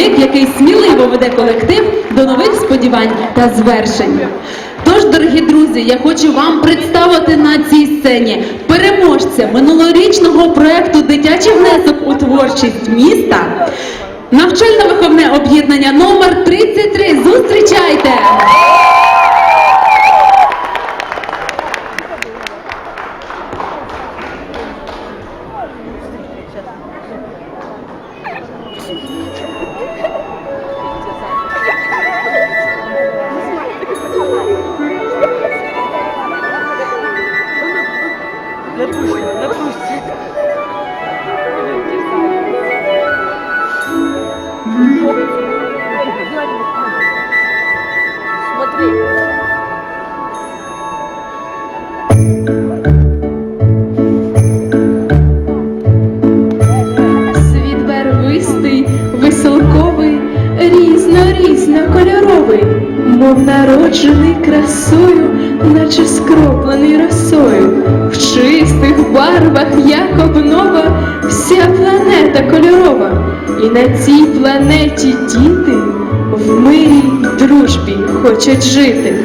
керівник, який сміливо веде колектив до нових сподівань та звершень. Тож, дорогі друзі, я хочу вам представити на цій сцені переможця минулорічного проекту Дитячий внесок у творчість міста. Навчально-виховне об'єднання номер 33. Зустрічайте! Світ на цій планеті діти в мирі й дружбі хочуть жити.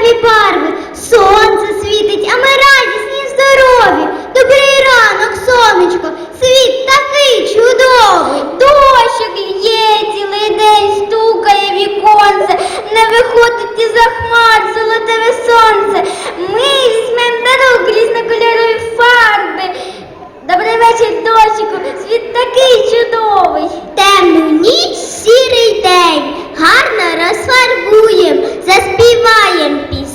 яскраві барви, сонце світить, а ми радісні й здорові. Добрий ранок, сонечко, світ такий чудовий. Дощик є цілий день, стукає віконце, не виходить із захмар, золотеве сонце. Ми візьмем дару різнокольорові фарби. Добрий вечір, дощику, світ такий чудовий. Темну ніч сірий день гарно розфарбуєм, заспіваєм пісню.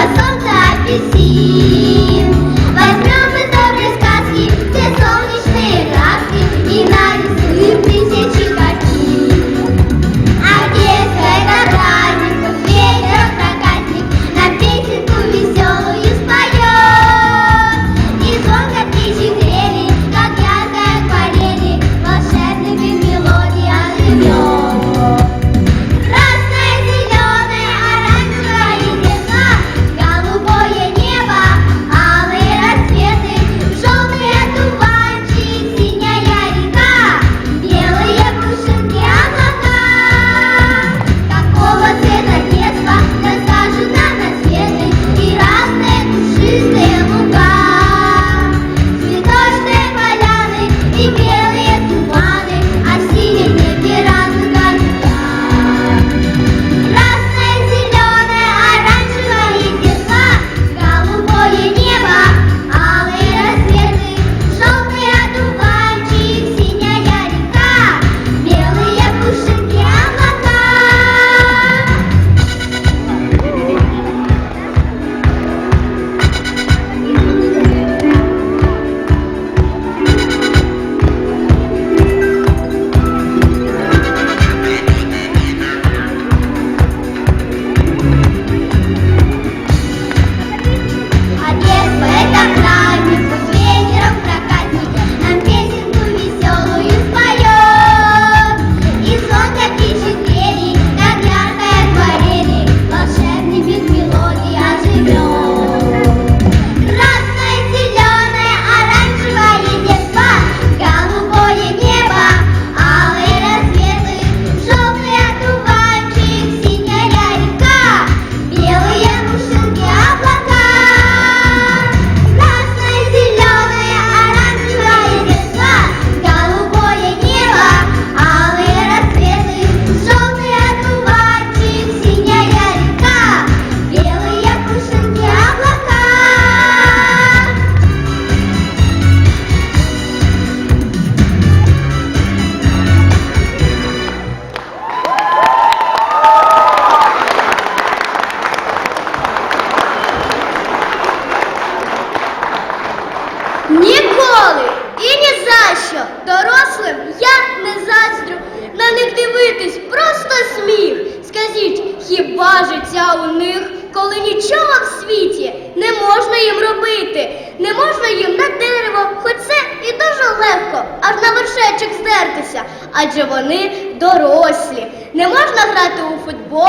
утреннего солнца апельсин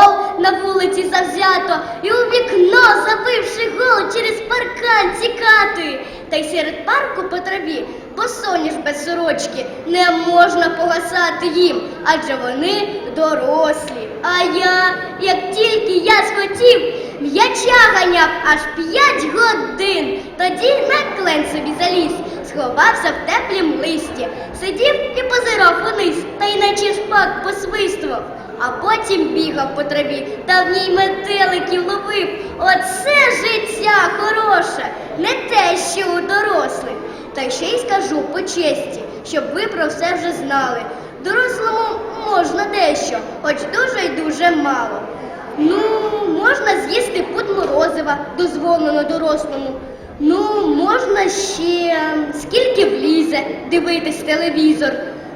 У на вулиці завзято і у вікно, забивши гол через паркан тікати. Та й серед парку по траві, бо соняш без сорочки, не можна погасати їм, адже вони дорослі. А я, як тільки я схотів, м'яча ганяв аж п'ять годин. Тоді на клен собі заліз, сховався в теплім листі, сидів і позирав униз, та й наче шпак посвистував. А потім бігав по траві та в ній метеликів ловив. Оце життя хороше, не те, що у дорослих. Та ще й скажу по честі, щоб ви про все вже знали. Дорослому можна дещо, хоч дуже й дуже мало. Ну, можна з'їсти пуд морозива, дозволено дорослому. Ну, можна ще скільки влізе дивитись телевізор.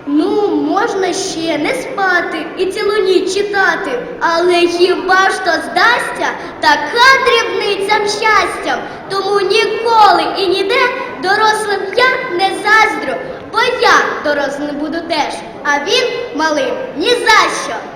Ну, можна ще не спати і цілу ніч читати, але хіба ж то здасться така дрібницям щастям? Тому ніколи і ніде дорослим я не заздрю, бо я дорослим буду теж, а він малим ні за що.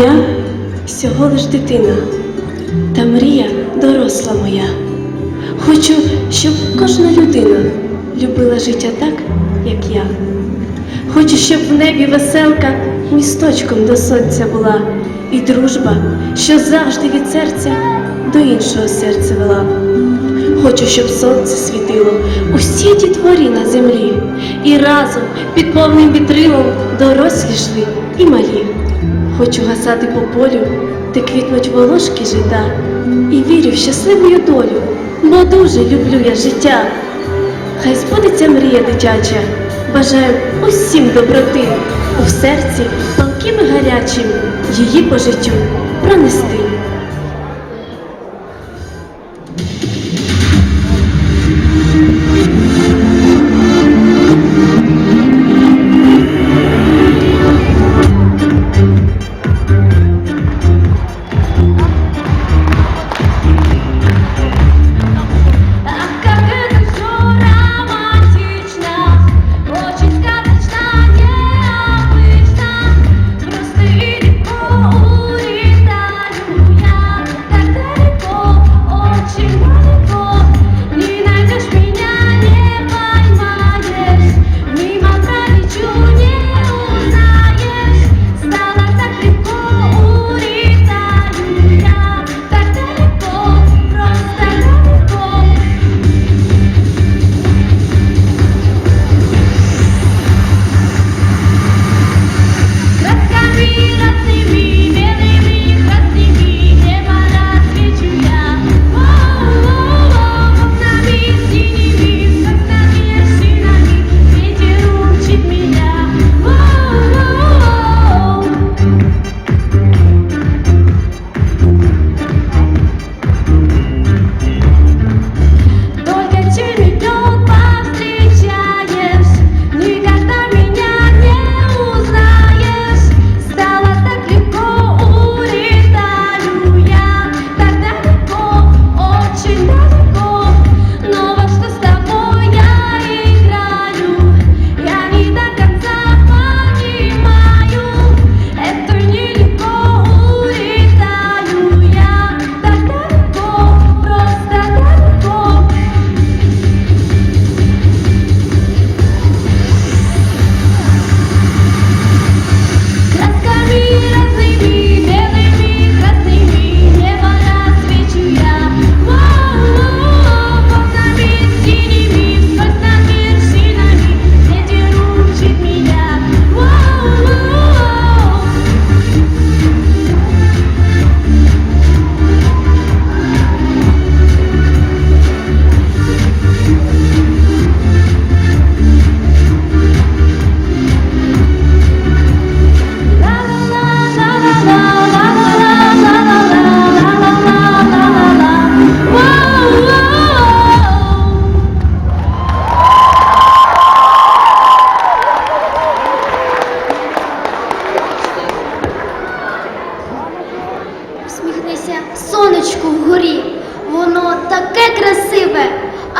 Я всього лиш дитина, та мрія доросла моя. Хочу, щоб кожна людина любила життя так, як я. Хочу, щоб в небі веселка місточком до сонця була, і дружба, що завжди від серця до іншого серця вела. Хочу, щоб сонце світило усі ті творі на землі, і разом під повним вітрилом дорослі йшли і малі. Хочу гасати по полю, де квітнуть волошки жита, і вірю в щасливу долю, бо дуже люблю я життя. Хай збудеться мрія дитяча, бажаю усім доброти, у серці палким і гарячим її по життю пронести.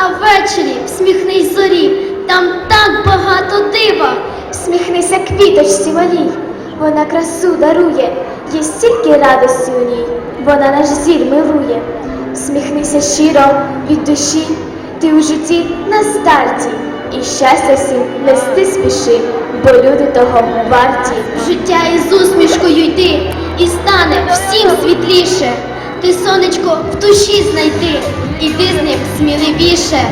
А ввечері всміхнись зорі, там так багато дива. Всміхнися квіточці малій, вона красу дарує, є стільки радості у ній, вона наш зір милує. Всміхнися щиро від душі, ти у житті на старті, і щастя всім нести спіши, бо люди того варті. Життя із усмішкою йди, і стане всім світліше. Ти сонечко в душі знайди, і ним сміливіше.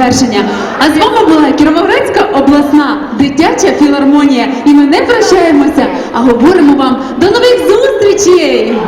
Завершення. А з вами була Кіровоградська обласна дитяча філармонія. І ми не прощаємося, а говоримо вам до нових зустрічей!